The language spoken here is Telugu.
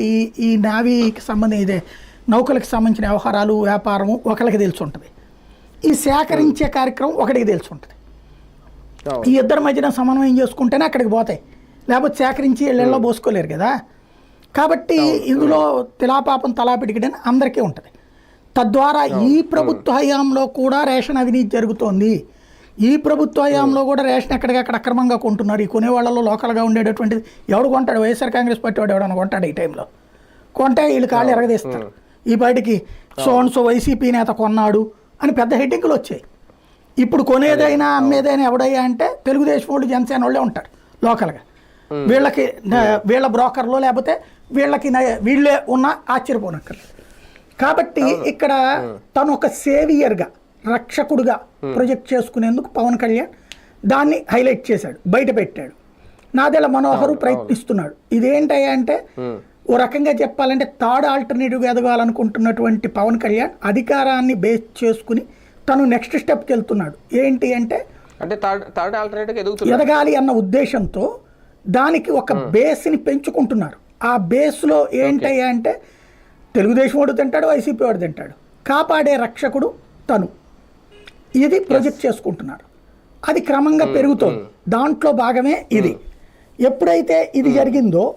ఈ ఈ నావీకి సంబంధించి ఇదే నౌకలకు సంబంధించిన వ్యవహారాలు వ్యాపారం ఒకరికి తెలిసి ఉంటుంది ఈ సేకరించే కార్యక్రమం ఒకటికి తెలిసి ఉంటుంది. ఈ ఇద్దరి మధ్యన సమన్వయం చేసుకుంటేనే అక్కడికి పోతాయి. లేకపోతే సేకరించి ఇళ్ళల్లో పోసుకోలేరు కదా. కాబట్టి ఇందులో తిలాపాపం తలాపిడికడని అందరికీ ఉంటుంది. తద్వారా ఈ ప్రభుత్వ హయాంలో కూడా రేషన్ అవినీతి జరుగుతోంది. ఈ ప్రభుత్వ హయాంలో కూడా రేషన్ ఎక్కడికక్కడ అక్రమంగా కొంటున్నారు. ఈ కొనేవాళ్ళలో లోకల్గా ఉండేటటువంటిది ఎవడు కొంటాడు? వైఎస్ఆర్ కాంగ్రెస్ పార్టీ వాడు ఎవడన్నా కొంటాడు ఈ టైంలో? కొంటే వీళ్ళు కాళ్ళు ఎరగదీస్తారు. ఈ బయటికి సో అండ్ సో వైసీపీ నేత కొన్నాడు అని పెద్ద హెడ్డింగ్లు వచ్చాయి. ఇప్పుడు కొనేదైనా అమ్మేదైనా ఎవడయ్యా అంటే తెలుగుదేశం వాళ్ళు జనసేన వాళ్ళే ఉంటారు లోకల్గా. వీళ్ళకి వీళ్ళ బ్రోకర్లో లేకపోతే వీళ్ళకి వీళ్ళే ఉన్న ఆశ్చర్యపోనక్కర్లేదు. కాబట్టి ఇక్కడ తను ఒక సేవియర్గా రక్షకుడుగా ప్రొజెక్ట్ చేసుకునేందుకు పవన్ కళ్యాణ్ దాన్ని హైలైట్ చేశాడు బయట పెట్టాడు. నాదెల మనోహరు ప్రయత్నిస్తున్నాడు. ఇదేంటయ్యా అంటే ఓ రకంగా చెప్పాలంటే థర్డ్ ఆల్టర్నేటివ్ ఎదగాలనుకుంటున్నటువంటి పవన్ కళ్యాణ్ అధికారాన్ని బేస్ చేసుకుని తను నెక్స్ట్ స్టెప్కి వెళ్తున్నాడు. ఏంటి అంటే అంటే థర్డ్ థర్డ్ ఆల్టర్నేటివ్ ఎదగాలి అన్న ఉద్దేశంతో దానికి ఒక బేస్ని పెంచుకుంటున్నారు. ఆ బేస్లో ఏంటయ్యా అంటే తెలుగుదేశం వాడు తింటాడు వైసీపీ వాడు తింటాడు. కాపాడే రక్షకుడు తను. ఇది ప్రొజెక్ట్ చేసుకుంటున్నారు. అది క్రమంగా పెరుగుతోంది. దాంట్లో భాగమే ఇది. ఎప్పుడైతే ఇది జరిగిందో